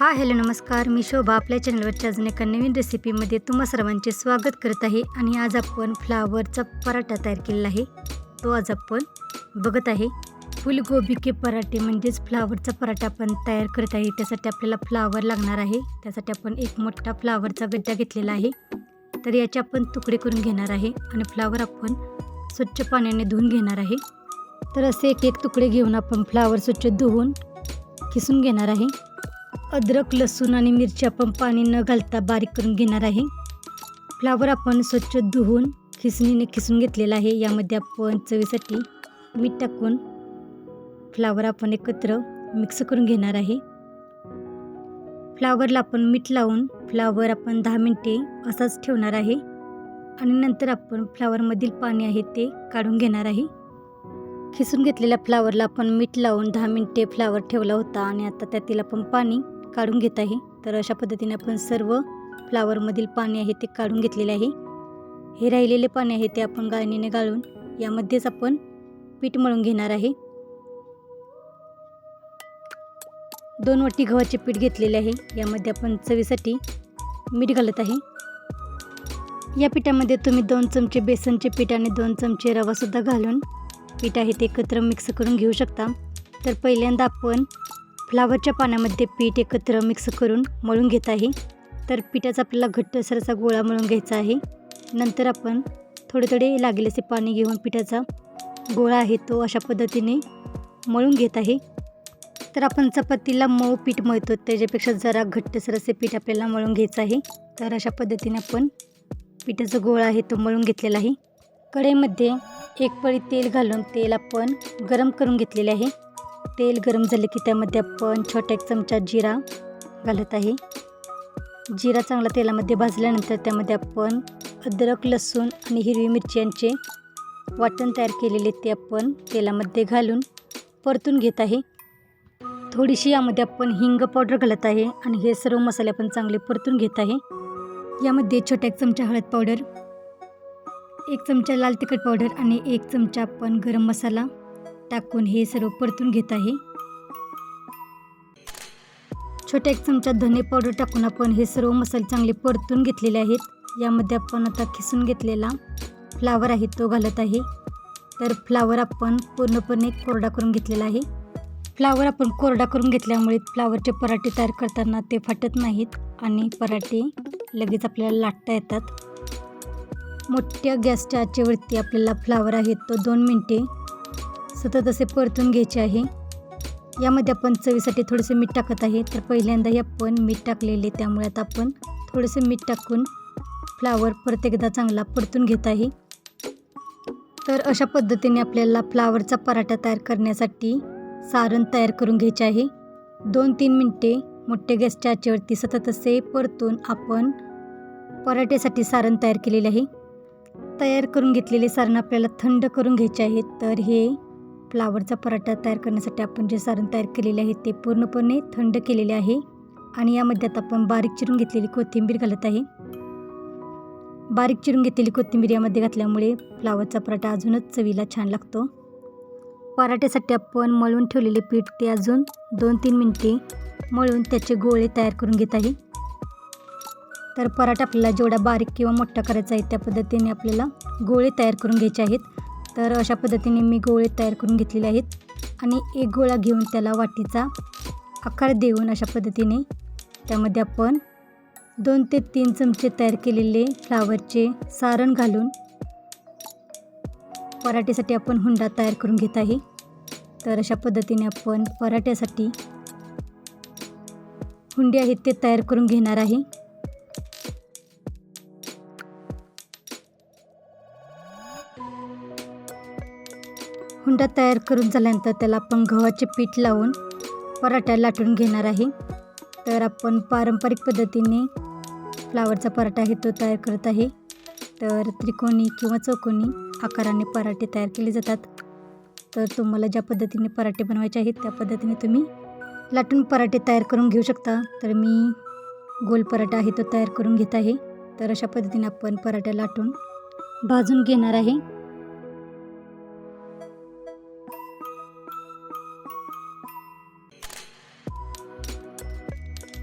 हा हॅलो नमस्कार. मी शोभा आपल्या चॅनलवरच्या अजून एका नवीन रेसिपीमध्ये तुम्हा सर्वांचे स्वागत करत आहे आणि आज आपण फ्लावरचा पराठा तयार केलेला आहे. तो आज आपण बघत आहे. फुलगोबी के पराठे म्हणजेच फ्लावरचा पराठा आपण तयार करत आहे. त्यासाठी आपल्याला फ्लावर लागणार आहे. त्यासाठी आपण एक मोठा फ्लावरचा गड्डा घेतलेला आहे. तर याचे आपण तुकडे करून घेणार आहे आणि फ्लावर आपण स्वच्छ पाण्याने धुवून घेणार आहे. तर असे एक एक तुकडे घेऊन आपण फ्लावर स्वच्छ धुवून किसून घेणार आहे. अद्रक लसूण आणि मिरची आपण पाणी न घालता बारीक करून घेणार आहे. फ्लावर आपण स्वच्छ धुवून खिसणीने खिसून घेतलेला आहे. यामध्ये आपण चवीसाठी मीठ टाकून फ्लावर आपण एकत्र मिक्स करून घेणार आहे. फ्लावरला आपण मीठ लावून फ्लावर आपण दहा मिनटे असाच ठेवणार आहे. आणि नंतर आपण फ्लावरमधील पाणी आहे ते काढून घेणार आहे. खिसून घेतलेल्या फ्लावरला आपण मीठ लावून दहा मिनटे फ्लावर ठेवला होता आणि आता त्यातील आपण पाणी काढून घेत आहे. तर अशा पद्धतीने आपण सर्व फ्लावरमधील पाणी आहे ते काढून घेतलेले आहे. हे राहिलेले पाणी आहे ते आपण गाळणीने गाळून यामध्येच आपण पीठ मळून घेणार आहे. दोन वाटी गव्हाचे पीठ घेतलेले आहे. यामध्ये आपण चवीसाठी मीठ घालत आहे. या पिठामध्ये तुम्ही दोन चमचे बेसनचे पीठ आणि दोन चमचे रवासुद्धा घालून पीठ आहे ते एकत्र मिक्स करून घेऊ शकता. तर पहिल्यांदा आपण फ्लावरच्या पाण्यामध्ये पीठ एकत्र मिक्स करून मळून घेत आहे. तर पिठाचा आपल्याला घट्टसरचा गोळा मळून घ्यायचा आहे. नंतर आपण थोडे थोडे लागेल असे पाणी घेऊन पिठाचा गोळा आहे तो अशा पद्धतीने मळून घेत आहे. तर आपण चपातीला मऊ पीठ मळतो त्याच्यापेक्षा जरा घट्टसर असे पीठ आपल्याला मळून घ्यायचं आहे. तर अशा पद्धतीने आपण पिठाचा गोळा आहे तो मळून घेतलेला आहे. कढईमध्ये एक पळी तेल घालून तेल आपण गरम करून घेतलेले आहे. तेल गरम झाले की त्यामध्ये आपण छोटा एक चमचा जिरा घालत आहे. जिरा चांगला तेलामध्ये भाजल्यानंतर त्यामध्ये आपण अद्रक लसूण आणि हिरवी मिरची यांचे वाटण तयार केलेले ते आपण तेलामध्ये घालून परतून घेत आहे. थोडीशी यामध्ये आपण हिंग पावडर घालत आहे आणि हे सर्व मसाले आपण चांगले परतून घेत आहे. यामध्ये छोटा एक चमचा हळद पावडर एक चमचा लाल तिखट पावडर आणि एक चमचा आपण गरम मसाला टाकून हे सर्व परतून घेत आहे. छोट्या एक चमचा धने पावडर टाकून आपण हे सर्व मसाले चांगले परतून घेतलेले आहेत. यामध्ये आपण आता खिसून घेतलेला फ्लावर आहे तो घालत आहे. तर फ्लावर आपण पूर्णपणे कोरडा करून घेतलेला आहे. फ्लावर आपण कोरडा करून घेतल्यामुळे फ्लावरचे पराठे तयार करताना ते फाटत नाहीत आणि पराठे लगेच आपल्याला लाटता येतात. मोठ्या गॅसच्या आचेवरती आपल्याला फ्लावर आहे तो दोन मिनटे सतत असे परतून घ्यायचे आहे. यामध्ये आपण चवीसाठी थोडेसे मीठ टाकत आहे. तर पहिल्यांदाही आपण मीठ टाकलेले त्यामुळे आता आपण थोडेसे मीठ टाकून फ्लावर परत एकदा चांगला परतून घेत आहे. तर अशा पद्धतीने आपल्याला फ्लावरचा पराठा तयार करण्यासाठी सारण तयार करून घ्यायचे आहे. दोन तीन मिनटे मोठे गॅसच्या आचेवरती सतत असे परतून आपण पराठ्यासाठी सारण तयार केलेले आहे. तयार करून घेतलेले सारण आपल्याला थंड करून घ्यायचे आहे. तर हे फ्लावरचा पराठा तयार करण्यासाठी आपण जे सारण तयार केलेले आहे ते पूर्णपणे थंड केलेले आहे. आणि यामध्ये आता आपण बारीक चिरून घेतलेली कोथिंबीर घालत आहे. बारीक चिरून घेतलेली कोथिंबीर यामध्ये घातल्यामुळे फ्लावरचा पराठा अजूनच चवीला छान लागतो. पराठ्यासाठी आपण मळून ठेवलेले पीठ ते अजून दोन तीन मिनटे मळून त्याचे गोळे तयार करून घेत आहे. तर पराठा आपल्याला जेवढा बारीक किंवा मोठा करायचा आहे त्या पद्धतीने आपल्याला गोळे तयार करून घ्यायचे आहेत. तर अशा पद्धतीने मी गोळे तयार करून घेतलेले आहेत. आणि एक गोळा घेऊन त्याला वाटीचा आकार देऊन अशा पद्धतीने त्यामध्ये आपण दोन ते तीन चमचे तयार केलेले फ्लावरचे सारण घालून पराठेसाठी आपण हुंडा तयार करून घेत आहे. तर अशा पद्धतीने आपण पराठ्यासाठी हुंडे आहेत ते तयार करून घेणार आहे. कुंडा तयार करून झाल्यानंतर त्याला आपण गव्हाचे पीठ लावून पराठा लाटून घेणार आहे. तर आपण पारंपरिक पद्धतीने फ्लावरचा पराठा आहे तो तयार करत आहे. तर त्रिकोणी किंवा चौकोनी आकाराने पराठे तयार केले जातात. तर तुम्हाला ज्या पद्धतीने पराठे बनवायचे आहेत त्या पद्धतीने तुम्ही लाटून पराठे तयार करून घेऊ शकता. तर मी गोल पराठा आहे तो तयार करून घेत आहे. तर अशा पद्धतीने आपण पराठा लाटून भाजून घेणार आहे.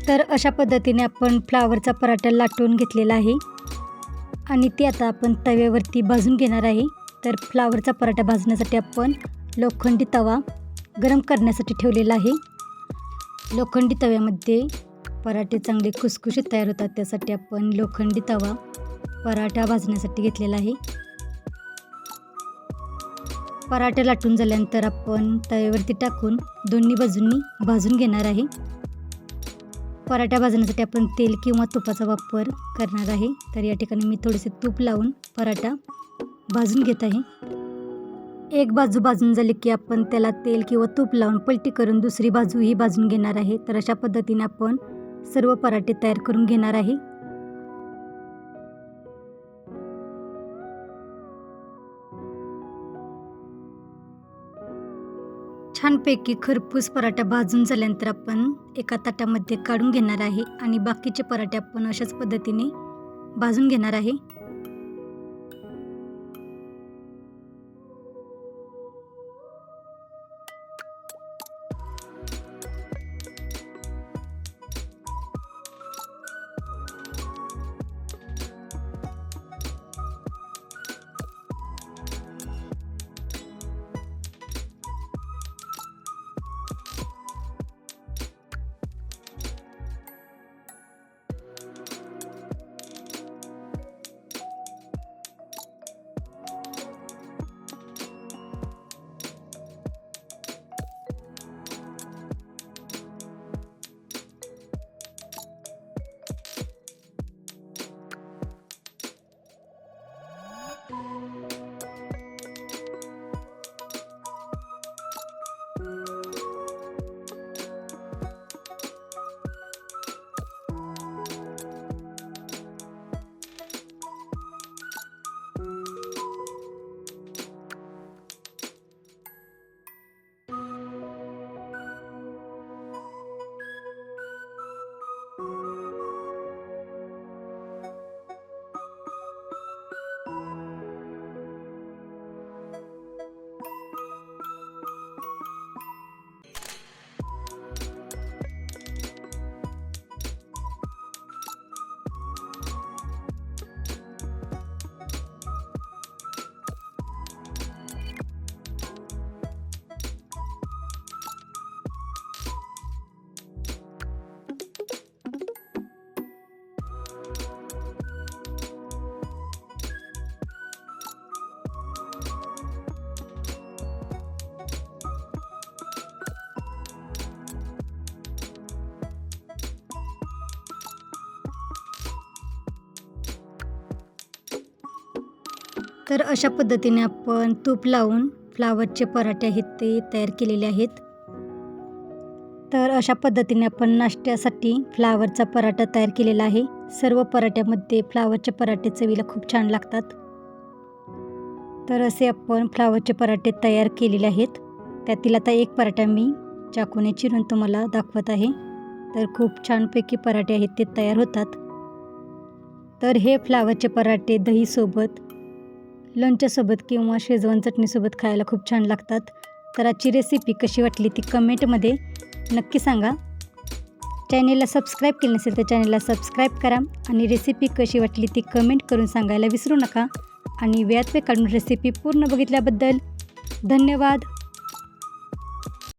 तर अशा पद्धतीने आपण फ्लावरचा पराठा लाटून घेतलेला आहे. आणि ते आता आपण तव्यावरती भाजून घेणार आहे. तर फ्लावरचा पराठा भाजण्यासाठी आपण लोखंडी तवा गरम करण्यासाठी ठेवलेला आहे. लोखंडी तव्यामध्ये पराठे चांगले खुसखुशीत तयार होतात. त्यासाठी आपण लोखंडी तवा पराठा भाजण्यासाठी घेतलेला आहे. पराठे लाटून झाल्यानंतर आपण तव्यावरती टाकून दोन्ही बाजूंनी भाजून घेणार आहे. पराठा भाजण्यासाठी आपण तेल किंवा तुपाचा वापर करणार आहे. तर या ठिकाणी मी थोडेसे तूप लावून पराठा भाजून घेत आहे. एक बाजू भाजून झाली की आपण त्याला तेल किंवा तूप लावून पलटी करून दुसरी बाजूही भाजून घेणार आहे. तर अशा पद्धतीने आपण सर्व पराठे तयार करून घेणार आहे. छानपैकी खरपूस पराठा भाजून झाल्यानंतर आपण एका ताटामध्ये काढून घेणार आहे आणि बाकीचे पराठे आपण अशाच पद्धतीने भाजून घेणार आहे. तर अशा पद्धतीने आपण तूप लावून फ्लावरचे पराठे आहेत ते तयार केलेले आहेत. तर अशा पद्धतीने आपण नाश्त्यासाठी फ्लावरचा पराठा तयार केलेला आहे. सर्व पराठ्यामध्ये फ्लावरचे पराठे चवीला खूप छान लागतात. तर असे आपण फ्लावरचे पराठे तयार केलेले आहेत. त्यातील आता एक पराठा मी चाकूने चिरून तुम्हाला दाखवत आहे. तर खूप छानपैकी पराठे आहेत ते तयार होतात. तर हे फ्लावरचे पराठे दहीसोबत लोणच्यासोबत किंवा शेजवान चटणीसोबत खायला खूप छान लागतात. तर आजची रेसिपी कशी वाटली ती कमेंटमध्ये नक्की सांगा. चॅनेलला सबस्क्राईब केलं नसेल तर चॅनेलला सबस्क्राईब करा आणि रेसिपी कशी वाटली ती कमेंट करून सांगायला विसरू नका. आणि वेळात वेळ काढून रेसिपी पूर्ण बघितल्याबद्दल धन्यवाद.